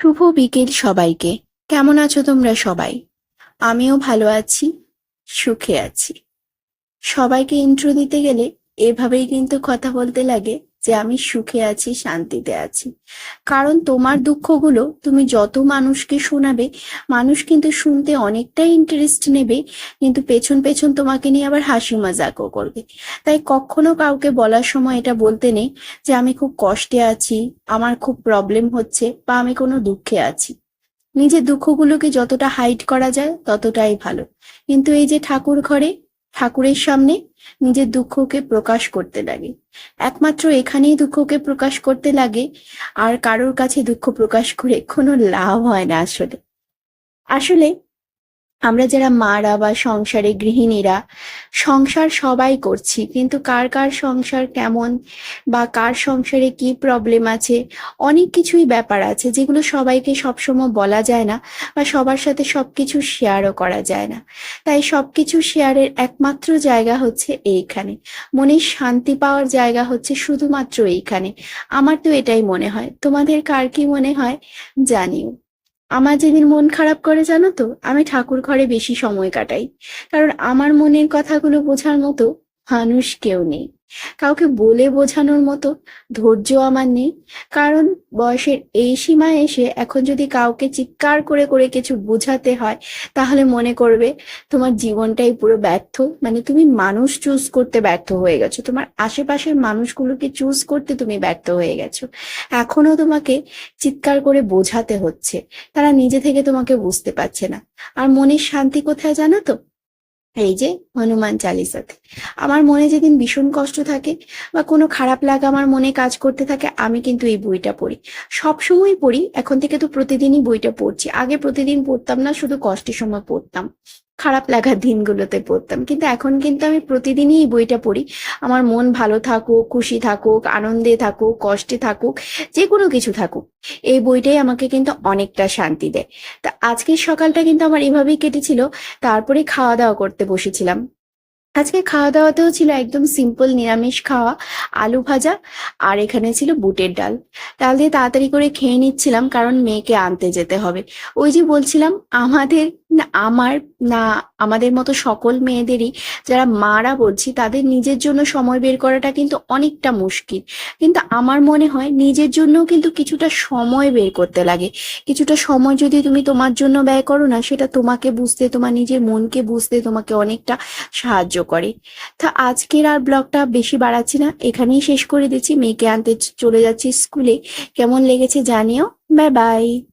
শুভ বিকেল সবাইকে। কেমন আছো তোমরা সবাই? আমিও ভালো আছি, সুখে আছি। সবাইকে ইন্ট্রো দিতে গেলে এভাবেই কিন্তু কথা বলতে লাগে। যে আমি সুখে আছি, শান্তিতে আছি। কারণ তোমার দুঃখগুলো তুমি যত মানুষকে শোনাবে, মানুষ কিন্তু শুনতে অনেকটাই ইন্টারেস্ট নেবে, কিন্তু পেছন পেছন তোমাকে নিয়ে আবার হাসি মজাকও করবে। তাই কখনো কাউকে বলার সময় এটা বলতে নেই যে, আমি খুব কষ্টে আছি, আমার খুব প্রবলেম হচ্ছে বা আমি কোনো দুঃখে আছি। নিজের দুঃখগুলোকে যতটা হাইড করা যায় ততটাই ভালো। কিন্তু এই যে ঠাকুর ঘরে ঠাকুরের সামনে নিজের দুঃখকে প্রকাশ করতে লাগে। একমাত্র এখানেই দুঃখকে প্রকাশ করতে লাগে, আর কারোর কাছে দুঃখ প্রকাশ করে কোনো লাভ হয় না আসলে। আসলে আমরা যারা মারা বা সংসারে গৃহিণীরা, সংসার সবাই করছি, কিন্তু কার কার সংসার কেমন বা কার সংসারে কি প্রবলেম আছে, অনেক কিছুই ব্যাপার আছে যেগুলো সবাইকে সবসময় বলা যায় না বা সবার সাথে সবকিছু শেয়ারও করা যায় না। তাই সবকিছু শেয়ারের একমাত্র জায়গা হচ্ছে এইখানে। মনের শান্তি পাওয়ার জায়গা হচ্ছে শুধুমাত্র এইখানে। আমার তো এটাই মনে হয়। তোমাদের কার কি মনে হয়? জানিও। আমার যেদিন মন খারাপ করে জানো তো, আমি ঠাকুর ঘরে বেশি সময় কাটাই। কারণ আমার মনের কথাগুলো বোঝার মতো মানুষ কেউ নেই। কাউকে বলে বোঝানোর মতো ধৈর্য আমার নেই। কারণ বয়সের এই সীমায় এসে এখন যদি কাউকে চিৎকার করে করে কিছু বোঝাতে হয়, তাহলে মনে করবে তোমার জীবনটাই পুরো ব্যর্থ। মানে তুমি মানুষ চুজ করতে ব্যর্থ হয়ে গেছো। তোমার আশেপাশের মানুষগুলোকে চুজ করতে তুমি ব্যর্থ হয়ে গেছো। এখনও তোমাকে চিৎকার করে বোঝাতে হচ্ছে। তারা নিজে থেকে তোমাকে বুঝতে পারছে না। আর মনের শান্তি কোথায় জানো তো? এই যে হনুমান চালিসাতে। আমার মনে যেদিন ভীষণ কষ্ট থাকে বা কোনো খারাপ লাগা আমার মনে কাজ করতে থাকে, আমি কিন্তু এই বইটা পড়ি। সব সময় পড়ি, এখন থেকে তো প্রতিদিনই বইটা পড়ছি। আগে প্রতিদিন পড়তাম না, শুধু কষ্টের সময় পড়তাম। খারাপ লাগার দিনগুলোতে পড়তাম। কিন্তু এখন কিন্তু আমি প্রতিদিনই এই বইটা পড়ি। আমার মন ভালো থাকুক, খুশি থাকুক, আনন্দে থাকুক, কষ্টে থাকুক যে কোনো কিছু থাকুক, এই বইটাই আমাকে কিন্তু অনেকটা শান্তি দেয়। তা আজকের সকালটা কিন্তু আমার এভাবেই কেটেছিল। তারপরে খাওয়া দাওয়া করতে বসেছিলাম। আজকে খাওয়া দাওয়াতেও ছিল একদম সিম্পল নিরামিষ খাওয়া, আলু ভাজা, আর এখানে ছিল বুটের ডাল। ডাল দিয়ে তাড়াতাড়ি করে খেয়ে নিচ্ছিলাম, কারণ মেয়েকে আনতে যেতে হবে। ওই যে বলছিলাম, আমাদের না, আমার, না, আমাদের মতো সকল মেয়েদেরই যারা মারা বলছি, তাদের নিজের জন্য সময় বের করাটা কিন্তু অনেকটা মুশকিল। কিন্তু আমার মনে হয় নিজের জন্যও কিন্তু কিছুটা সময় বের করতে লাগে। কিছুটা সময় যদি তুমি তোমার জন্য ব্যয় করো না, সেটা তোমাকে বুঝতে, তোমার নিজের মনকে বুঝতে তোমাকে অনেকটা সাহায্য করে। তা আজকের আর ব্লগটা বেশি বাড়াচ্ছি না, এখানেই শেষ করে দিচ্ছি। মেয়েকে আনতে চলে যাচ্ছি স্কুলে। কেমন লেগেছে জানিও। Bye bye.